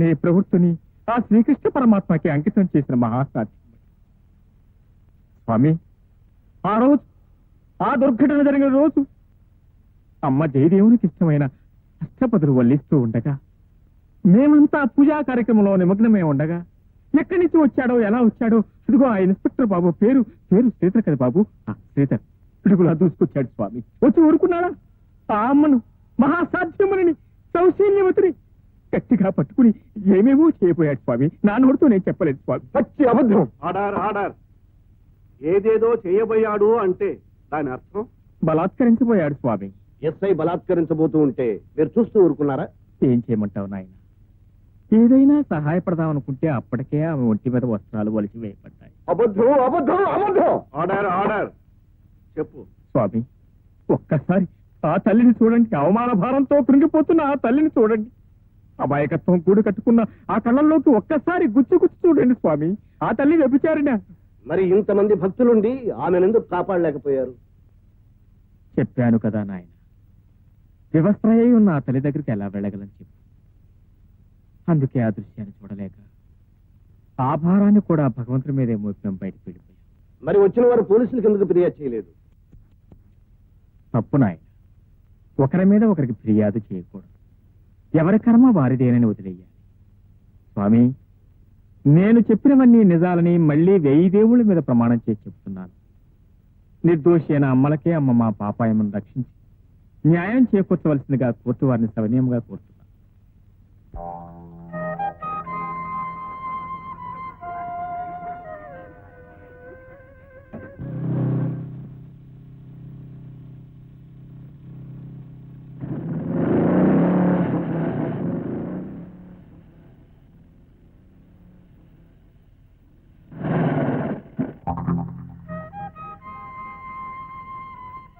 అనే ప్రవృత్తిని ఆ శ్రీకృష్ణ పరమాత్మకి అంకితం చేసిన మహాసాధ్యం. స్వామి ఆ రోజు ఆ దుర్ఘటన జరిగిన రోజు అమ్మ జయదేవునికి ఇష్టమైన అష్టపదులు వల్లిస్తూ ఉండగా మేమంతా పూజా కార్యక్రమంలో నిమగ్నమే ఉండగా ఎక్కడి నుంచి వచ్చాడో ఎలా వచ్చాడో ఇదిగో ఆ ఇన్స్పెక్టర్ బాబు పేరు పేరు శ్రీధర్ కదా బాబు? శ్రీధర్. ఇడుగులా దూసుకొచ్చాడు స్వామి. వచ్చి ఊరుకున్నాడా? ఆ అమ్మను మహాసాధ్యముని సౌశీల్యవతిని గట్టిగా పట్టుకుని ఏమేమో చేయబోయాడు స్వామి. నా నోటితో నేను చెప్పలేదు స్వామి. పచ్చి అబద్ధం. ఆర్డర్ ఆర్డర్ ఏదేదో చేయబోయాడు అంటే దాని అర్థం? బలాత్కరించబోయాడు స్వామి. ఎస్ఐ బలాత్కరించబోతూ ఉంటే మీరు చూస్తూ ఊరుకున్నారా? ఏం చేయమంటావు నాయన? ఏదైనా సహాయపడదాం అనుకుంటే అప్పటికే ఆమె ఒంటి మీద వస్త్రాలు వలిసి వేయబడ్డాయి. అబద్ధం అబద్ధం అబద్ధం. ఆర్డర్ ఆర్డర్ చెప్పు. స్వామి ఒక్కసారి ఆ తల్లిని చూడండి. అవమాన భారంతో కృంగిపోతున్న ఆ తల్లిని చూడండి. అమాయకత్వం కూడు కట్టుకున్న ఆ కళ్ళల్లోకి ఒక్కసారి గుచ్చి గుచ్చి చూడండి స్వామి. ఆ తల్లి వ్యభిచారిన మరి ఇంతమంది భక్తులుండి ఆమెనెందుకు కాపాడలేకపోయారు. చెప్పాను కదా నాయన. వివస్త్రయ్య ఉన్న ఆ తల్లి దగ్గరికి ఎలా వెళ్ళగలని చెప్పు. అందుకే ఆ దృశ్యాన్ని చూడలేక ఆ భారాన్ని కూడా భగవంతుడి మీదే మోపినం బయటకు వెళ్ళిపోయాం మరి వచ్చిన వారు పోలీసులకు ఎందుకు ఫిర్యాదు చేయలేదు. తప్పు నాయన. ఒకరి మీద ఒకరికి ఫిర్యాదు చేయకూడదు. ఎవరి కర్మ వారిదేనని వదిలేయాలి స్వామి నేను చెప్పినవన్నీ నిజాలని మళ్ళీ వెయ్యి దేవుళ్ళ మీద ప్రమాణం చేసి చెప్తున్నాను నిర్దోషి అయిన అమ్మలకే అమ్మ మా పాపాయమను రక్షించి న్యాయం చేకూర్చవలసిందిగా కోర్టు వారిని సవనీయంగా కోరుతున్నాను.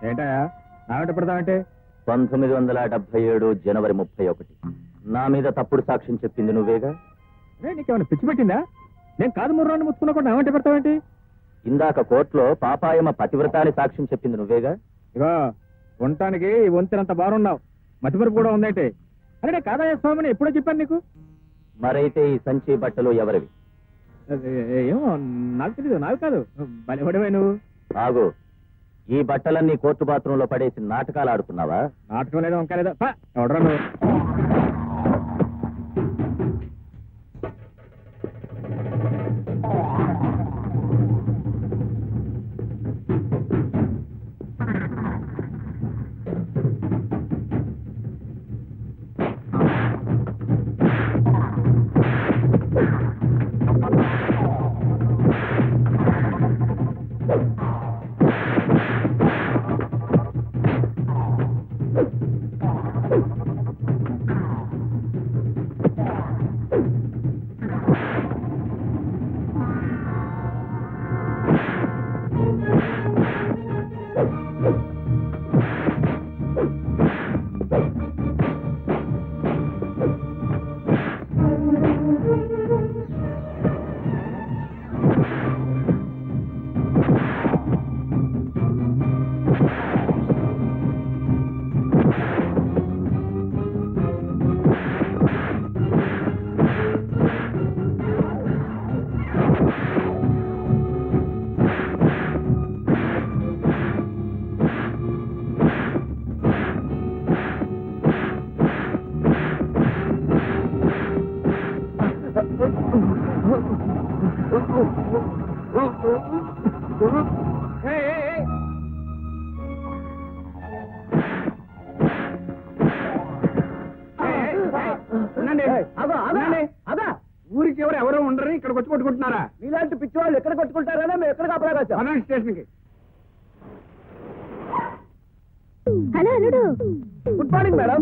పెడతామంటే పంతొమ్మిది వందల డెబ్బై ఏడు జనవరి ముప్పై ఒకటి. నా మీద తప్పుడు సాక్ష్యం చెప్పింది నువ్వేగా? నీకేమైనా పిచ్చి పెట్టిందా? నేను కాదు ముర్రాన్ని ముచ్చుకున్నా నాగంట పెడతావేంటి ఇందాక కోర్టులో పాపాయమ పతివ్రతాన్ని సాక్ష్యం చెప్పింది నువ్వేగా? ఇగో ఉండటానికి ఈ వంతెనంత బాగున్నావు మతిమరుపు కూడా ఉందంటే? అరే కాదయ్య స్వామిని ఎప్పుడో చెప్పాను నీకు? మరైతే ఈ సంచి బట్టలు ఎవరివి? ఏమో నాకు తెలియదు నాకు కాదు. బలిపడిపోయి నువ్వు. ఆగు. ఈ బట్టలన్నీ కోర్టు బాత్రూంలో పడేసి నాటకాలు ఆడుతున్నావా? నాటకం లేదు వంక ఎవడరా నువ్వు? ఊరికి ఎవరు ఎవరో ఉండరు ఇక్కడికి వచ్చి కొట్టుకుంటున్నారా? ఇలాంటి పిచ్చి వాళ్ళు ఎక్కడ కొట్టుకుంటారని మేము ఎక్కడ కాపలాగా స్టేషన్కి హలో అల్లుడు. Good morning madam.